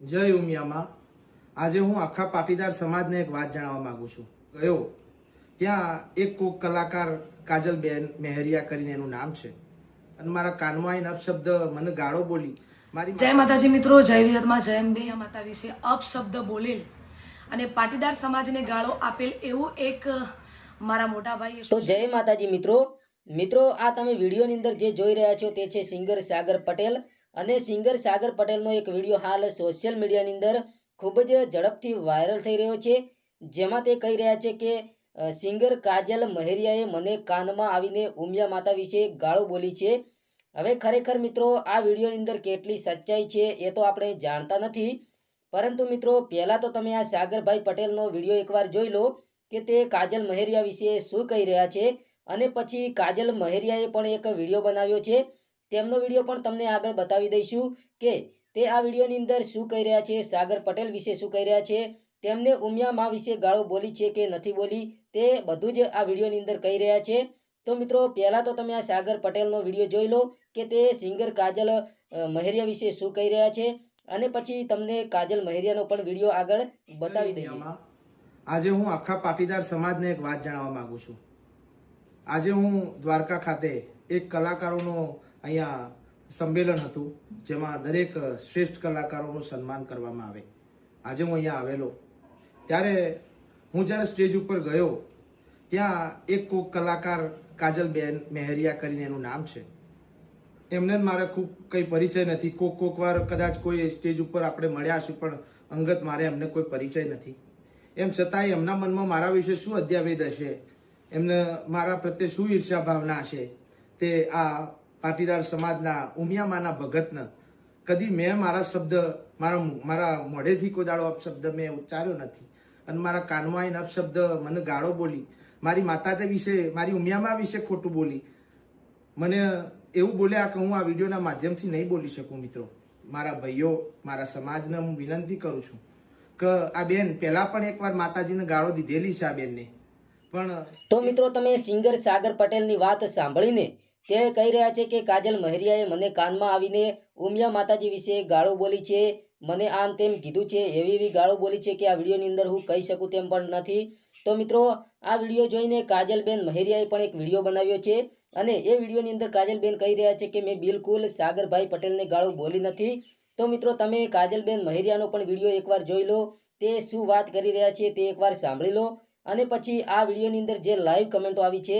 જય ઉમિયામાં. આજે હું આખા પાટીદાર સમાજને એક વાત જણાવવા માંગુ છું. ગયો. ત્યાં એક કોક કલાકાર કાજલબેન મહેરિયા કરીને એનું નામ છે. અને મારા કાનમાં આવીને અપશબ્દ મને ગાળો બોલી મારી જય માતાજી મિત્રો જય વિહતમાં જય અંબે માતા વિશે અપશબ્દ બોલેલ. અને પાટીદાર સમાજને ગાળો આપેલ એવું એક મારા મોટા ભાઈએ તો જય માતાજી મિત્રો. મિત્રો આ તમે વિડીયોની અંદર જે જોઈ રહ્યા છો તે છે સિંગર સાગર પટેલ. અને સિંગર સાગર પટેલનો એક વીડિયો હાલ સોશિયલ મીડિયાની અંદર ખૂબ જ ઝડપથી વાયરલ થઈ રહ્યો છે. જેમાં તે કહી રહ્યા છે કે સિંગર કાજલ મહેરિયાએ મને કાનમાં આવીને ઉમિયા માતા વિશે ગાળો બોલી છે. હવે ખરેખર મિત્રો, આ વિડીયોની અંદર કેટલી સચ્ચાઈ છે એ તો આપણે જાણતા નથી. પરંતુ મિત્રો, પહેલાં તો તમે આ સાગરભાઈ પટેલનો વીડિયો એકવાર જોઈ લો કે તે કાજલ મહેરિયા વિશે શું કહી રહ્યા છે. અને પછી કાજલ મહેરિયાએ પણ એક વીડિયો બનાવ્યો છે. તેમનો વીડિયો પણ તમને આગળ બતાવી દઈશું કે તે આ વિડીયોની અંદર શું કહી રહ્યા છે, સાગર પટેલ વિશે શું કહી રહ્યા છે, તેમને ઉમિયા મા વિશે ગાળો બોલી છે કે નથી બોલી, તે બધું જ આ વિડીયોની અંદર કહી રહ્યા છે. તો મિત્રો, પહેલાં તો તમે આ સાગર પટેલનો વીડિયો જોઈ લો કે તે સિંગર કાજલ મહેરિયા વિશે શું કહી રહ્યા છે અને પછી તમને કાજલ મહેરિયાનો પણ વીડિયો આગળ બતાવી દઈએ. આજે હું આખા પાટીદાર સમાજને એક વાત જણાવવા માંગુ છું. આજે હું દ્વારકા ખાતે એક કલાકારોનું અહીંયા સંમેલન હતું, જેમાં દરેક શ્રેષ્ઠ કલાકારોનું સન્માન કરવામાં આવે. આજે હું અહીંયા આવેલો. ત્યારે હું જ્યારે સ્ટેજ ઉપર ગયો, ત્યાં એક કોક કલાકાર કાજલબેન મેહરિયા કરીને એનું નામ છે. એમને મારે ખૂબ કંઈ પરિચય નથી. કોક કોક વાર કદાચ કોઈ સ્ટેજ ઉપર આપણે મળ્યા હશું, પણ અંગત મારે એમને કોઈ પરિચય નથી. એમ છતાંય એમના મનમાં મારા વિશે શું અધ્યાવેદ હશે? એમને મારા પ્રત્યે શું ઈર્ષ્યા ભાવના હશે? તે આ પાટીદાર સમાજના, ઉમિયામાના ભગતને. કદી મેં મારા શબ્દ, મારા મારા મોઢેથી કોઈ દાડો અપશબ્દ મેં ઉચ્ચાર્યો નથી. અને મારા કાનમાં આવીને અપશબ્દ મને ગાળો બોલી, મારી માતાજી વિશે, મારી ઉમિયામા વિશે ખોટું બોલી. મને એવું બોલ્યા કે હું આ વિડીયોના માધ્યમથી નહીં બોલી શકું મિત્રો. મારા ભાઈઓ, મારા સમાજને હું વિનંતી કરું છું કે આ બેન પહેલાં પણ એકવાર માતાજીને ગાળો દીધેલી છે આ બેનને. પણ તો મિત્રો તમે સિંગર સાગર પટેલની વાત સાંભળીને તે કહી રહ્યા છે કે કાજલ મહેરિયાએ મને કાનમાં આવીને ઉમિયા માતાજી વિશે ગાળો બોલી છે. મને આમ તેમ કીધું છે, એવી એવી ગાળો બોલી છે કે આ વિડીયોની અંદર હું કહી શકું તેમ પણ નથી. તો મિત્રો, આ વીડિયો જોઈને કાજલબેન મહેરિયાએ પણ એક વીડિયો બનાવ્યો છે અને એ વિડીયોની અંદર કાજલબેન કહી રહ્યા છે કે મેં બિલકુલ સાગરભાઈ પટેલને ગાળો બોલી નથી. તો મિત્રો, તમે કાજલબેન મહેરિયાનો પણ વીડિયો એકવાર જોઈ લો. તે શું વાત કરી રહ્યા છે તે એકવાર સાંભળી લો. અને પછી આ વિડીયોની અંદર જે લાઈવ કમેન્ટો આવી છે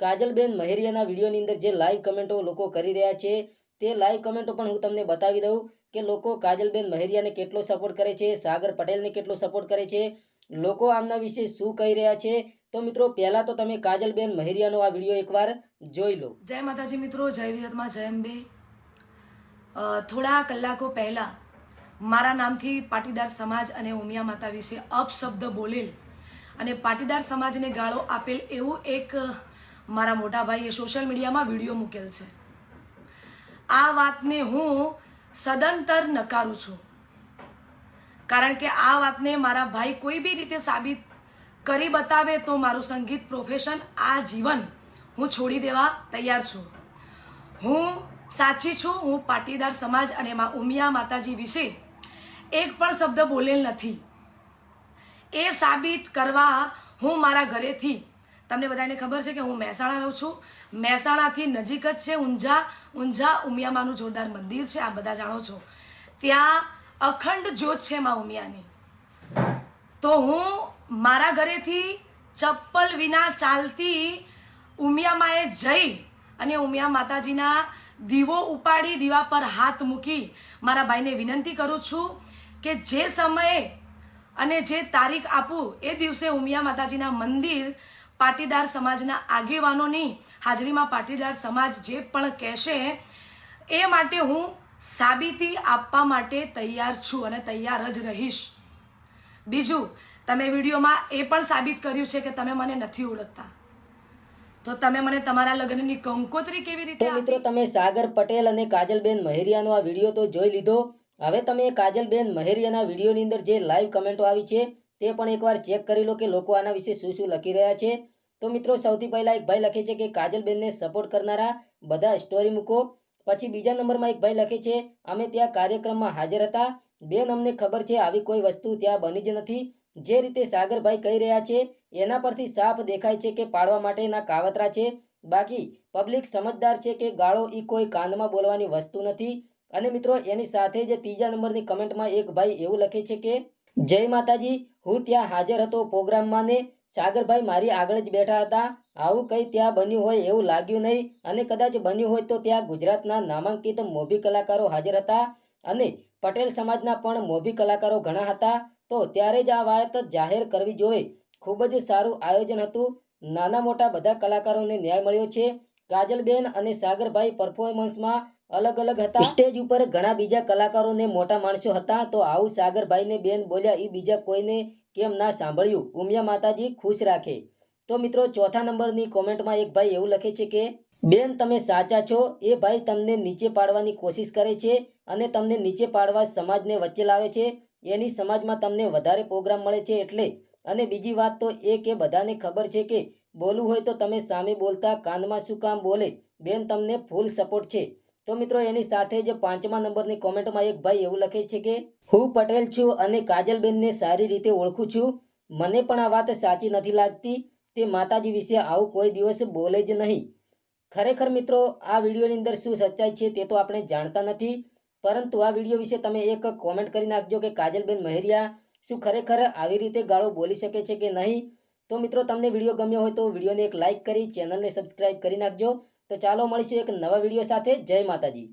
કાજલબેન મહેરિયાના વિડીયોની અંદર જે લાઈવ કમેન્ટો લોકો કરી રહ્યા છે, તે લાઈવ કમેન્ટો પણ હું તમને બતાવી દઉં કે લોકો કાજલબેન મહેરિયાને કેટલો સપોર્ટ કરે છે, સાગર પટેલને કેટલો સપોર્ટ કરે છે, લોકો આમના વિશે શું કહી રહ્યા છે? તો મિત્રો, પહેલાં તો તમે કાજલબેન મહેરિયાનો આ વીડિયો એકવાર જોઈ લો. જય માતાજી મિત્રો, જય વિહતમાં જય અંબે. થોડા કલાકો પહેલા મારા નામથી પાટીદાર સમાજ અને ઉમિયા માતા વિશે અપશબ્દ બોલેલ અને પાટીદાર સમાજને ગાળો આપેલ એવું એક મારા મોટા ભાઈએ સોશિયલ મીડિયામાં વીડિયો મૂકેલ છે. આ વાતને હું સદંતર નકારું છું. કારણ કે આ વાતને મારા ભાઈ કોઈ બી રીતે સાબિત કરી બતાવે તો મારું સંગીત પ્રોફેશન આ જીવન હું છોડી દેવા તૈયાર છું. હું સાચી છું, હું પાટીદાર સમાજ અને મા ઉમિયા માતાજી વિશે એક પણ શબ્દ બોલેલ નથી. એ સાબિત કરવા હું મારા ઘરેથી તમને બધાને ખબર છે કે હું મહેસાણા રહું છું. મહેસાણાથી નજીક જ છે ઊંઝા ઊંઝા ઉમિયામાનું જોરદાર મંદિર છે આ બધા જાણો છો. ત્યાં અખંડ જ્યોત છે મા ઉમિયાની. તો હું મારા ઘરેથી ચપ્પલ વિના ચાલતી ઉમિયામાએ જઈ અને ઉમિયા માતાજીના દીવો ઉપાડી, દીવા પર હાથ મૂકી મારા ભાઈને વિનંતી કરું છું કે જે સમયે અને જે તારીખ આપું, એ દિવસે ઉમિયા માતાજીના મંદિર પાટીદાર સમાજના આગેવાનોની હાજરીમાં પાટીદાર સમાજ જે પણ કહેશે એ માટે હું સાબિતી આપવા માટે તૈયાર છું અને તૈયાર જ રહીશ. બીજું તમે વિડીયોમાં એ પણ સાબિત કર્યું છે કે તમે મને નથી ઓળખતા. તો તમે મને તમારા લગ્નની કંકોત્રી કેવી રીતે મિત્રો તમે સાગર પટેલ અને કાજલબેન મહેરિયાનો આ વીડિયો તો જોઈ લીધો. હવે તમે કાજલબેન મહેરિયાના વિડીયોની અંદર જે લાઈવ કમેન્ટો આવી છે તે પણ એકવાર ચેક કરી લો કે લોકો આના વિશે શું શું લખી રહ્યા છે. તો મિત્રો, સૌથી પહેલાં એક ભાઈ લખે છે કે કાજલબેનને સપોર્ટ કરનારા બધા સ્ટોરી મૂકો. પછી બીજા નંબરમાં એક ભાઈ લખે છે, અમે ત્યાં કાર્યક્રમમાં હાજર હતા. બેન, અમને ખબર છે આવી કોઈ વસ્તુ ત્યાં બની જ નથી. જે રીતે સાગરભાઈ કહી રહ્યા છે, એના પરથી સાફ દેખાય છે કે પાડવા માટેના કાવતરા છે. બાકી પબ્લિક સમજદાર છે કે ગાળો એ કોઈ કાનમાં બોલવાની વસ્તુ નથી. અને મિત્રો, એની સાથે જ ત્રીજા નંબરની કમેન્ટમાં એક ભાઈ એવું લખે છે કે જય માતાજી, હું ત્યાં હાજર હતો પ્રોગ્રામમાં ને સાગરભાઈ મારી આગળ જ બેઠા હતા. આવું કંઈ ત્યાં બન્યું હોય એવું લાગ્યું નહીં અને કદાચ બન્યું હોય તો ત્યાં ગુજરાતના નામાંકિત મોભી કલાકારો હાજર હતા અને પટેલ સમાજના પણ મોભી કલાકારો ઘણા હતા. તો ત્યારે જ આ વાત જાહેર કરવી જોઈએ ખૂબ જ સારું આયોજન હતું. નાના મોટા બધા કલાકારોને ન્યાય મળ્યો છે. કાજલબેન અને સાગરભાઈ પરફોર્મન્સમાં અલગ અલગ હતા? સ્ટેજ ઉપર ઘણા બીજા કલાકારોને મોટા માણસો હતા તો આવું સાગરભાઈને બેન બોલ્યા એ બીજા કોઈને કેમ ના સાંભળ્યું? ઉમિયા માતાજી ખુશ રાખે. તો મિત્રો, ચોથા નંબરની કોમેન્ટમાં એક ભાઈ એવું લખે છે કે, બેન, તમે સાચા છો. એ ભાઈ તમને નીચે પાડવાની કોશિશ કરે છે અને તમને નીચે પાડવા સમાજને વચ્ચે લાવે છે. એની સમાજમાં તમને વધારે પ્રોગ્રામ મળે છે એટલે. અને બીજી વાત તો એ કે બધાને ખબર છે કે બોલવું હોય તો તમે સામે બોલતા કાનમાં શું કામ બોલે? બેન, તમને ફૂલ સપોર્ટ છે. તો મિત્રો, એની સાથે જ પાંચમા નંબરની કોમેન્ટમાં એક ભાઈ એવું લખે છે કે, હું પટેલ છું અને કાજલબેનને સારી રીતે ઓળખું છું. મને પણ આ વાત સાચી નથી લાગતી. તે માતાજી વિશે આવું કોઈ દિવસ બોલે જ નહીં. ખરેખર મિત્રો, આ વિડીયોની અંદર શું સચ્ચાઈ છે તે તો આપણે જાણતા નથી. પરંતુ આ વીડિયો વિશે તમે એક કોમેન્ટ કરી નાખજો કે કાજલબેન મહેરિયા શું ખરેખર આવી રીતે ગાળો બોલી શકે છે કે નહીં. તો મિત્રો, તમને વીડિયો ગમ્યો હોય તો વિડીયોને એક લાઇક કરી, ચેનલને સબસ્ક્રાઇબ કરી નાખજો. તો ચાલો મળીશું એક નવા વીડિયો સાથે. જય માતાજી.